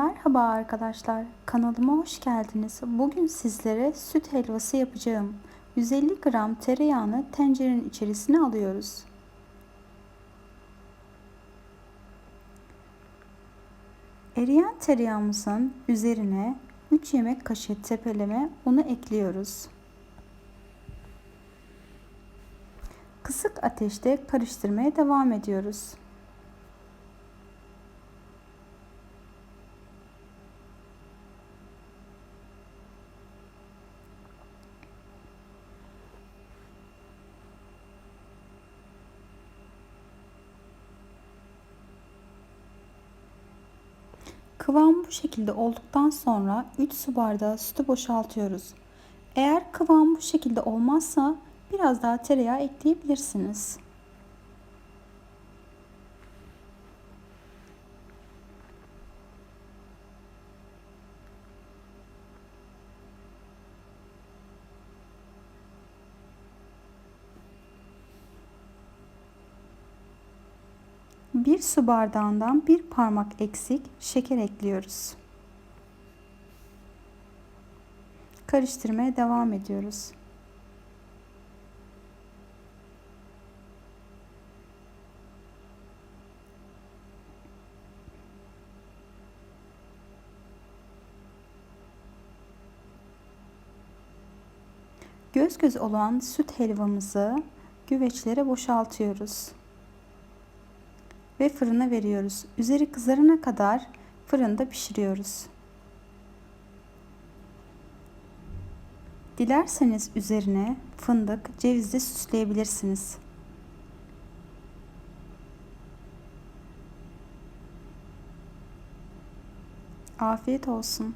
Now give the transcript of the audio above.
Merhaba arkadaşlar, kanalıma hoş geldiniz. Bugün sizlere süt helvası yapacağım. 150 gram tereyağını tencerenin içerisine alıyoruz. Eriyen tereyağımızın üzerine 3 yemek kaşığı tepeleme unu ekliyoruz. Kısık ateşte karıştırmaya devam ediyoruz. Kıvam bu şekilde olduktan sonra 3 su bardağı sütü boşaltıyoruz. Eğer kıvam bu şekilde olmazsa biraz daha tereyağı ekleyebilirsiniz. Bir su bardağından bir parmak eksik şeker ekliyoruz. Karıştırmaya devam ediyoruz. Göz göz olan süt helvamızı güveçlere boşaltıyoruz ve fırına veriyoruz. Üzeri kızarana kadar fırında pişiriyoruz. Dilerseniz üzerine fındık, ceviz de süsleyebilirsiniz. Afiyet olsun.